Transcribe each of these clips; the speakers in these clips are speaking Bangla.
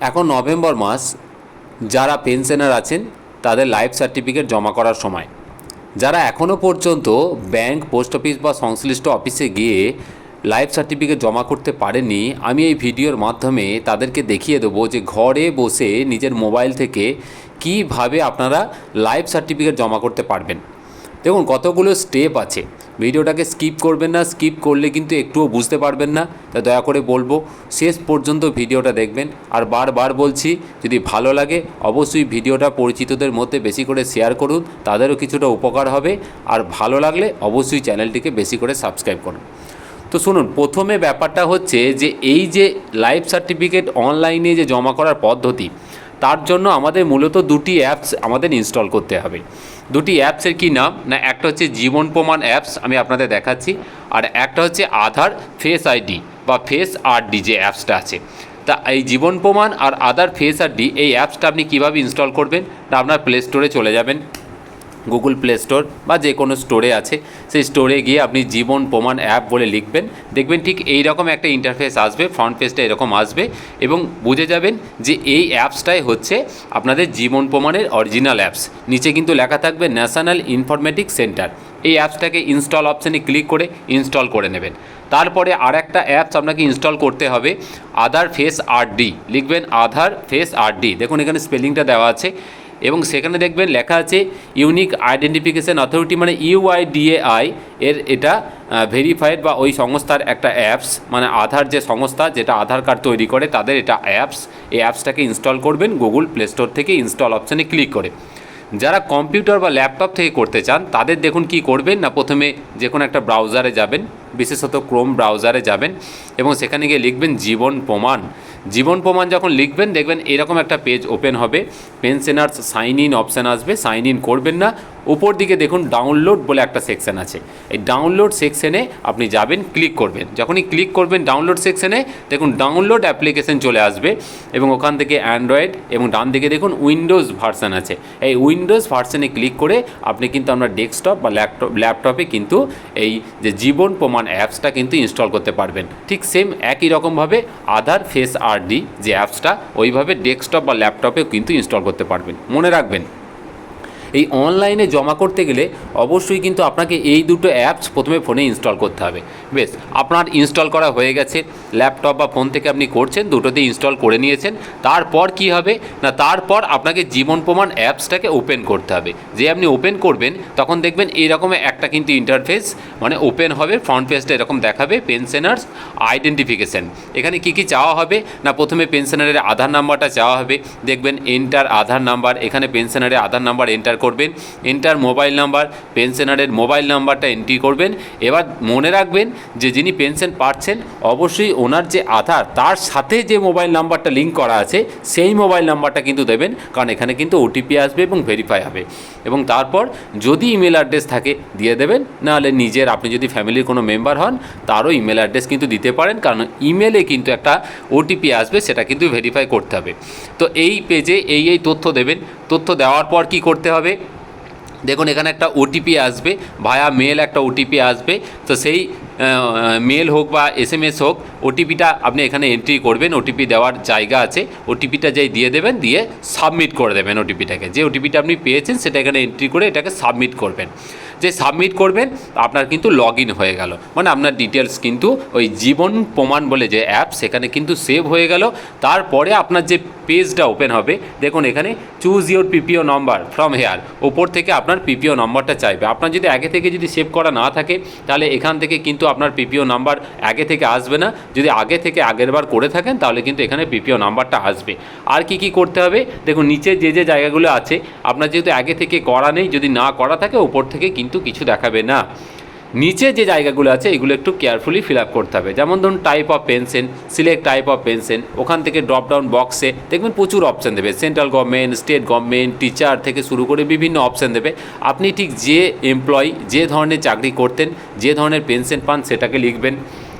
এখন নভেম্বর মাস, যারা পেনশনার আছেন, তাদের লাইফ সার্টিফিকেট জমা করার সময়। যারা এখনও পর্যন্ত ব্যাংক, পোস্ট অফিস বা সংশ্লিষ্ট অফিসে গিয়ে লাইফ সার্টিফিকেট জমা করতে পারেনি আমি এই ভিডিওর মাধ্যমে তাদেরকে দেখিয়ে দেবো যে ঘরে বসে নিজের মোবাইল থেকে কীভাবে আপনারা লাইফ সার্টিফিকেট জমা করতে পারবেন। দেখুন কতগুলো স্টেপ আছে। ভিডিওটাকে স্কিপ করবেন না, স্কিপ করলে কিন্তু একটুও বুঝতে পারবেন না। তা দয়া করে বলব, শেষ পর্যন্ত ভিডিওটা দেখবেন। আর বারবার বলছি, যদি ভালো লাগে, অবশ্যই ভিডিওটা পরিচিতদের মধ্যে বেশি করে শেয়ার করুন, তাদেরও কিছুটা উপকার হবে। আর ভালো লাগলে অবশ্যই চ্যানেলটিকে বেশি করে সাবস্ক্রাইব করুন। তো শুনুন, প্রথমে ব্যাপারটা হচ্ছে যে, এই যে লাইফ সার্টিফিকেট অনলাইনে যে জমা করার পদ্ধতি তার জন্য আমাদের মূলত দুটি অ্যাপস আমাদের ইনস্টল করতে হবে। দুটি অ্যাপসের কি নাম? না, একটা হচ্ছে জীবন প্রমাণ অ্যাপস আমি আপনাদের দেখাচ্ছি, আর একটা হচ্ছে আধার ফেস আইডি বা ফেস আরডি যে অ্যাপসটা আছে। তা এই জীবন প্রমাণ আর আধার ফেস আরডি এই অ্যাপসটা আপনি কীভাবে ইনস্টল করবেন? না, আপনার প্লে স্টোরে চলে যাবেন। গুগল প্লে স্টোর বা যে কোনো স্টোরে আছে। সেই স্টোরে গিয়ে আপনি জীবন প্রমাণ অ্যাপ বলে লিখবেন। দেখবেন ঠিক এই রকম একটা ইন্টারফেস আসবে ফ্রন্ট পেজটা এরকম আসবে এবং বুঝে যাবেন যে এই অ্যাপসটাই হচ্ছে আপনাদের জীবন প্রমাণের অরিজিনাল অ্যাপস নিচে কিন্তু লেখা থাকবে ন্যাশনাল ইনফরমেটিক সেন্টার এই অ্যাপসটাকে ইনস্টল অপশানে ক্লিক করে ইনস্টল করে নেবেন। তারপরে আর একটা অ্যাপস আপনাকে ইনস্টল করতে হবে আধার ফেস আরডি লিখবেন আধার ফেস আরডি দেখুন এখানে স্পেলিংটা দেওয়া আছে। এবং সেখানে দেখবেন লেখা আছে ইউনিক আইডেন্টিফিকেশন অথরিটি মানে ইউআইডিএআই এর এটা ভেরিফাইড বা ওই সংস্থার একটা অ্যাপস মানে আধার যে সংস্থা যেটা আধার কার্ড তৈরি করে তাদের এটা অ্যাপস এই অ্যাপসটাকে ইনস্টল করবেন গুগল প্লে স্টোর থেকে ইনস্টল অপশানে ক্লিক করে। যারা কম্পিউটার বা ল্যাপটপ থেকে করতে চান, তাদের দেখুন কি করবেন, না প্রথমে যে কোনো একটা ব্রাউজারে যাবেন, বিশেষত ক্রোম ব্রাউজারে যাবেন এবং সেখানে গিয়ে লিখবেন জীবন প্রমাণ। জীবন প্রমাণ যখন লিখবেন, দেখবেন এরকম একটা পেজ ওপেন হবে। পেনশনার্স সাইন ইন অপশান আসবে সাইন ইন করবেন না। উপর দিকে দেখুন ডাউনলোড বলে একটা সেকশন আছে। এই ডাউনলোড সেকশনে আপনি যাবেন ক্লিক করবেন। যখনই ক্লিক করবেন ডাউনলোড সেকশনে দেখুন ডাউনলোড অ্যাপ্লিকেশন চলে আসবে এবং ওখান থেকে অ্যান্ড্রয়েড এবং ডান দিকে দেখুন উইন্ডোজ ভার্সন আছে। এই উইন্ডোজ ভার্সনে ক্লিক করে আপনি কিন্তু আমরা ডেস্কটপ বা ল্যাপটপ ল্যাপটপে কিন্তু এই যে জীবন প্রমাণ অ্যাপসটা কিন্তু ইনস্টল করতে পারবেন। ঠিক সেম একই রকমভাবে আধার ফেস আরডি যে অ্যাপসটা ওইভাবে ডেস্কটপ বা ল্যাপটপেও কিন্তু ইনস্টল করতে পারবেন। মনে রাখবেন। এই অনলাইনে জমা করতে গেলে অবশ্যই কিন্তু আপনাকে এই দুটো অ্যাপস প্রথমে ফোনে ইনস্টল করতে হবে। বেশ, আপনার ইনস্টল করা হয়ে গেছে। ল্যাপটপ বা ফোন থেকে আপনি করছেন দুটোতে ইনস্টল করে নিয়েছেন। তারপর কি হবে? না, তারপর আপনাকে জীবন প্রমাণ অ্যাপসটাকে ওপেন করতে হবে। যে আপনি ওপেন করবেন, তখন দেখবেন এইরকম একটা কিন্তু ইন্টারফেস মানে ওপেন হবে ফ্রন্ট পেজটা এরকম দেখাবে পেনশনার্স আইডেন্টিফিকেশান এখানে কি কি চাওয়া হবে? না, প্রথমে পেনশনারের আধার নাম্বারটা চাওয়া হবে। দেখবেন এন্টার আধার নাম্বার এখানে পেনশনারের আধার নাম্বার এন্টার করবেন, এন্টার মোবাইল নাম্বার, পেনশনারের মোবাইল নাম্বারটা এন্ট্রি করবেন। এবার মনে রাখবেন যে যিনি পেনশন পাচ্ছেন, অবশ্যই ওনার যে আধার, তার সাথে যে মোবাইল নাম্বারটা লিঙ্ক করা আছে, সেই মোবাইল নাম্বারটা কিন্তু দেবেন, কারণ এখানে কিন্তু ওটিপি আসবে এবং ভেরিফাই হবে। এবং তারপর যদি ইমেল অ্যাড্রেস থাকে, দিয়ে দেবেন, নাহলে নিজের, আপনি যদি ফ্যামিলির কোনো মেম্বার হন, তারও ইমেল অ্যাড্রেস কিন্তু দিতে পারেন, কারণ ইমেলে কিন্তু একটা ওটিপি আসবে, সেটা কিন্তু ভেরিফাই করতে হবে। তো এই পেজে এই এই তথ্য দেবেন। তথ্য দেওয়ার পর কি করতে হবে? দেখুন, এখানে একটা ওটিপি আসবে ভায়া মেল একটা ওটিপি আসবে। তো সেই মেল হোক বা এস এম এস হোক ওটিপিটা আপনি এখানে এন্ট্রি করবেন ওটিপি দেওয়ার জায়গা আছে। ওটিপিটা যেই দিয়ে দেবেন, দিয়ে সাবমিট করে দেবেন ওটিপিটাকে যে ওটিপিটা আপনি পেয়েছেন, সেটা এখানে এন্ট্রি করে এটাকে সাবমিট করবেন। যে সাবমিট করবেন, আপনার কিন্তু লগ ইন হয়ে গেল। মানে আপনার ডিটেলস কিন্তু ওই জীবন প্রমাণ বলে যে অ্যাপ সেখানে কিন্তু সেভ হয়ে গেল। তারপরে আপনার যে পেজটা ওপেন হবে, দেখুন এখানে choose your PPO number from here ওপর থেকে আপনার পিপিও নম্বরটা চাইবে। আপনার যদি আগে থেকে যদি সেভ করা না থাকে, তাহলে এখান থেকে কিন্তু আপনার পিপিও নাম্বার আগে থেকে আসবে না। যদি আগে থেকে আগের বার করে থাকেন, তাহলে কিন্তু এখানে পিপিও নাম্বারটা আসবে। আর কি কি করতে হবে? দেখুন, নিচে যে যে জায়গাগুলো আছে, আপনার যেহেতু আগে থেকে করা নেই, যদি না করা থাকে, ওপর থেকে কিন্তু কিছু দেখাবে না। নিচে যে জায়গাগুলো আছে, এগুলো একটু কেয়ারফুলি ফিল আপ করতে হবে। যেমন ধরুন type of pension select type of pension ওখান থেকে ড্রপ ডাউন বক্সে দেখবেন প্রচুর অপশান দেবে। Central government state government teacher থেকে শুরু করে বিভিন্ন অপশান দেবে। আপনি ঠিক যে এমপ্লয়ি যে ধরনের চাকরি করতেন, যে ধরনের পেনশন পান, সেটাকে লিখবেন।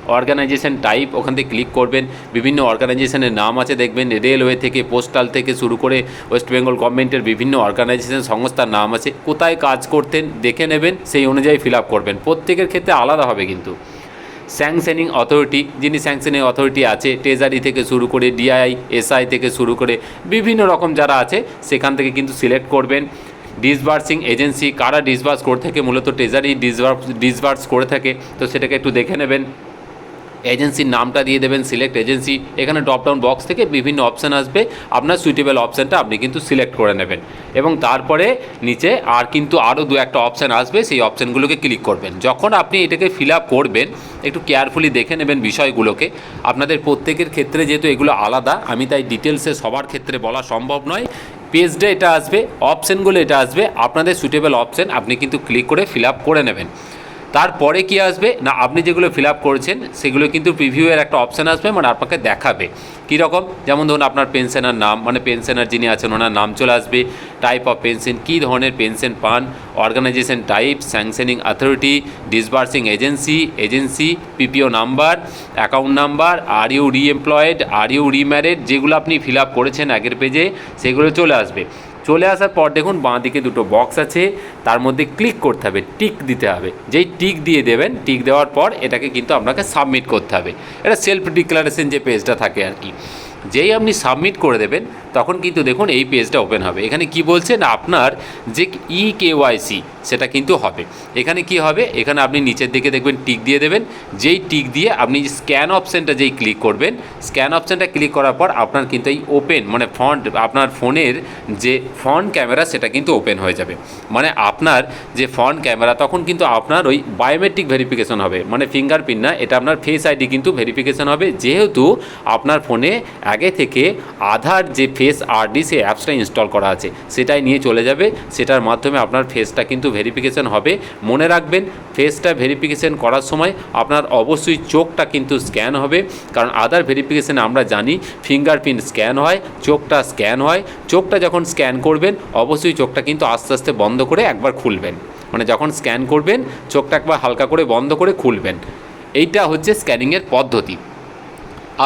অর্গানাইজেশন টাইপ, ওখান থেকে ক্লিক করবেন। বিভিন্ন অর্গানাইজেশনের নাম আছে, দেখবেন রেলওয়ে থেকে পোস্টাল থেকে শুরু করে ওয়েস্ট বেঙ্গল গভর্নমেন্টের বিভিন্ন অর্গানাইজেশন সংস্থার নাম আছে। কোথায় কাজ করতেন, দেখে নেবেন, সেই অনুযায়ী ফিল আপ করবেন। প্রত্যেকের ক্ষেত্রে আলাদা হবে কিন্তু। স্যাংশনিং অথরিটি, যিনি স্যাংশনিং অথরিটি আছে, ট্রেজারি থেকে শুরু করে, ডিআই, এসআই থেকে শুরু করে, বিভিন্ন রকম যারা আছে, সেখান থেকে কিন্তু সিলেক্ট করবেন। ডিসবার্সিং এজেন্সি, কারা ডিসবার্স করে থাকে, মূলত ট্রেজারি ডিসবার্স ডিসবার্স করে থাকে, তো সেটাকে একটু দেখে নেবেন। এজেন্সির নামটা দিয়ে দেবেন সিলেক্ট এজেন্সি এখানে ড্রপডাউন বক্স থেকে বিভিন্ন অপশান আসবে। আপনার সুইটেবল অপশানটা আপনি কিন্তু সিলেক্ট করে নেবেন। এবং তারপরে নিচে আর কিন্তু আরও দু একটা অপশান আসবে, সেই অপশানগুলোকে ক্লিক করবেন। যখন আপনি এটাকে ফিল আপ করবেন, একটু কেয়ারফুলি দেখে নেবেন বিষয়গুলোকে। আপনাদের প্রত্যেকের ক্ষেত্রে যেহেতু এগুলো আলাদা, আমি তাই ডিটেলসে সবার ক্ষেত্রে বলা সম্ভব নয়। পেজটা এটা আসবে অপশানগুলো এটা আসবে, আপনাদের সুইটেবল অপশান আপনি কিন্তু ক্লিক করে ফিল আপ করে নেবেন। তারপরে কি আসবে? না, আপনি যেগুলো ফিল আপ করেছেন, সেগুলো কিন্তু প্রিভিউয়ের একটা অপশান আসবে মানে আপনাকে দেখাবে। কীরকম? যেমন ধরুন, আপনার পেনশনের নাম মানে পেনশনার যিনি আছেন, ওনার নাম চলে আসবে। টাইপ অফ পেনশন কী ধরনের পেনশন পান? Organisation type sanctioning authority disbursing agency agency PPO number account number are you reemployed are you remarried যেগুলো আপনি ফিল আপ করেছেন আগের পেজে সেগুলো চলে আসবে। চলে আসার পর দেখুন বাঁ দিকে দুটো বক্স আছে, তার মধ্যে ক্লিক করতে হবে টিক দিতে হবে। যেই টিক দিয়ে দেবেন টিক দেওয়ার পর এটাকে কিন্তু আপনাকে সাবমিট করতে হবে। এটা সেলফ ডিক্লারেশন যে পেজটা থাকে আর কি। যেই আপনি সাবমিট করে দেবেন, তখন কিন্তু দেখুন এই পেজটা ওপেন হবে। এখানে কি বলছেন আপনার যে ই কেওয়াইসি সেটা কিন্তু হবে। এখানে কি হবে? এখানে আপনি নিচের দিকে দেখবেন, টিক দিয়ে দেবেন। যেই টিক দিয়ে আপনি স্ক্যান অপশানটা যেই ক্লিক করবেন স্ক্যান অপশানটা ক্লিক করার পর আপনার কিন্তু এই ওপেন মানে ফ্রন্ট আপনার ফোনের যে ফ্রন্ট ক্যামেরা সেটা কিন্তু ওপেন হয়ে যাবে। মানে আপনার যে ফ্রন্ট ক্যামেরা তখন কিন্তু আপনার ওই বায়োমেট্রিক ভেরিফিকেশন হবে। মানে ফিঙ্গারপ্রিন্ট না, এটা আপনার ফেস আইডি কিন্তু ভেরিফিকেশন হবে। যেহেতু আপনার ফোনে আগে থেকে আধার যে ফেস আরডি সেই অ্যাপসটা ইনস্টল করা আছে, সেটাই নিয়ে চলে যাবে। সেটার মাধ্যমে আপনার ফেসটা কিন্তু ভেরিফিকেশন হবে। মনে রাখবেন ফেসটা ভেরিফিকেশন করার সময় আপনার অবশ্যই চোখটা কিন্তু স্ক্যান হবে। কারণ আদার ভেরিফিকেশানে আমরা জানি ফিঙ্গারপ্রিন্ট স্ক্যান হয়, চোখটা স্ক্যান হয়। চোখটা যখন স্ক্যান করবেন, অবশ্যই চোখটা কিন্তু আস্তে আস্তে বন্ধ করে একবার খুলবেন। মানে যখন স্ক্যান করবেন, চোখটা একবার হালকা করে বন্ধ করে খুলবেন। এইটা হচ্ছে স্ক্যানিংয়ের পদ্ধতি।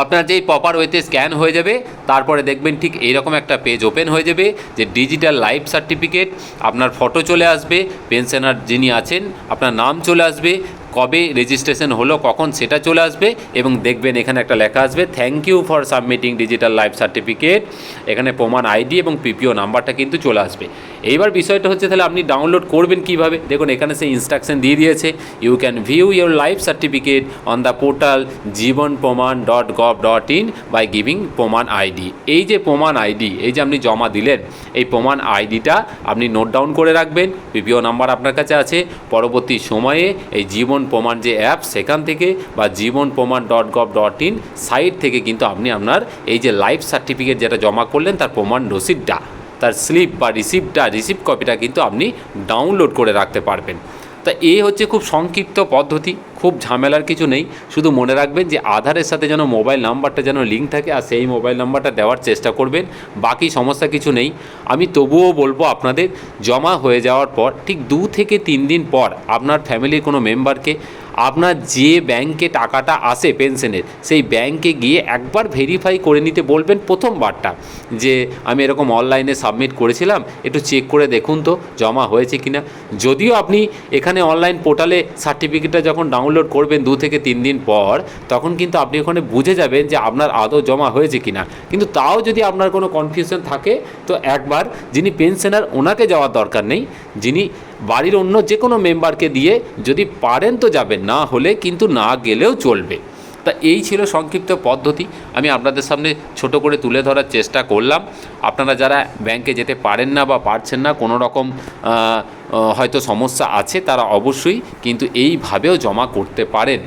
আপনার যেই প্রপার ওয়েতে স্ক্যান হয়ে যাবে, তারপরে দেখবেন ঠিক এইরকম একটা পেজ ওপেন হয়ে যাবে, যে ডিজিটাল লাইফ সার্টিফিকেট আপনার ফটো চলে আসবে পেনশনার যিনি আছেন, আপনার নাম চলে আসবে কবে রেজিস্ট্রেশন হলো, কখন সেটা চলে আসবে এবং দেখবেন এখানে একটা লেখা আসবে thank you for submitting digital life certificate এখানে প্রমাণ আইডি এবং পিপিও নাম্বারটা কিন্তু চলে আসবে। এইবার বিষয়টা হচ্ছে তাহলে আপনি ডাউনলোড করবেন কীভাবে? দেখুন, এখানে সেই ইনস্ট্রাকশন দিয়ে দিয়েছে you can view your life certificate on the portal Jeevan Pramaan dot gov dot in by giving Pramaan ID এই যে প্রমাণ আইডি এই যে আপনি জমা দিলেন, এই প্রমাণ আইডিটা আপনি নোট ডাউন করে রাখবেন। পিপিও নাম্বার আপনার কাছে আছে। পরবর্তী সময়ে এই জীবন প্রমাণ যে অ্যাপ, সেখান থেকে বা Jeevan Pramaan dot gov dot in site থেকে কিন্তু আপনি আপনার এই যে লাইফ সার্টিফিকেট যেটা জমা করলেন, তার প্রমাণ রসিদটা, তার স্লিপ বা রিসিপ্টটা রিসিপ্ট কপিটা কিন্তু আপনি ডাউনলোড করে রাখতে পারবেন। তা এ হচ্ছে খুব সংক্ষিপ্ত পদ্ধতি, খুব ঝামেলার কিছু নেই। শুধু মনে রাখবেন যে আধারের সাথে যেন মোবাইল নাম্বারটা যেন লিঙ্ক থাকে আর সেই মোবাইল নাম্বারটা দেওয়ার চেষ্টা করবেন, বাকি সমস্যা কিছু নেই। আমি তবুও বলব আপনাদের, জমা হয়ে যাওয়ার পর, ঠিক দু থেকে তিন দিন পর আপনার ফ্যামিলির কোনো মেম্বারকে আপনার যে ব্যাংকে টাকাটা আসে পেনশনের, সেই ব্যাংকে গিয়ে একবার ভেরিফাই করে নিতে বলবেন প্রথমবারটা। যে আমি এরকম অনলাইনে সাবমিট করেছিলাম, একটু চেক করে দেখুন তো, জমা হয়েছে কি না যদিও আপনি এখানে অনলাইন পোর্টালে সার্টিফিকেটটা যখন ডাউনলোড করবেন দু থেকে তিন দিন পর, তখন কিন্তু আপনি ওখানে বুঝে যাবেন যে আপনার আদৌ জমা হয়েছে কি না কিন্তু তাও যদি আপনার কোনো কনফিউশন থাকে, তো একবার যিনি পেনশনার ওনাকে যাওয়ার দরকার নেই। যিনি বাড়ির অন্য যে কোনো মেম্বারকে দিয়ে যদি পারেন তো যাবেন, না হলে কিন্তু না গেলেও চলবে। তা এই ছিল সংক্ষিপ্ত পদ্ধতি। আমি আপনাদের সামনে ছোট করে তুলে ধরার চেষ্টা করলাম। আপনারা যারা ব্যাংকে যেতে পারেন না বা পারছেন না, কোনো রকম হয়তো সমস্যা আছে, তারা অবশ্যই কিন্তু এইভাবেও জমা করতে পারেন।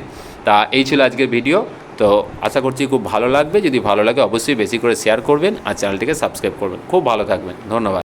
তা এই ছিল আজকের ভিডিও। তো আশা করছি খুব ভালো লাগবে। যদি ভালো লাগে, অবশ্যই বেশি করে শেয়ার করবেন আর চ্যানেলটিকে সাবস্ক্রাইব করবেন। খুব ভালো থাকবেন। ধন্যবাদ।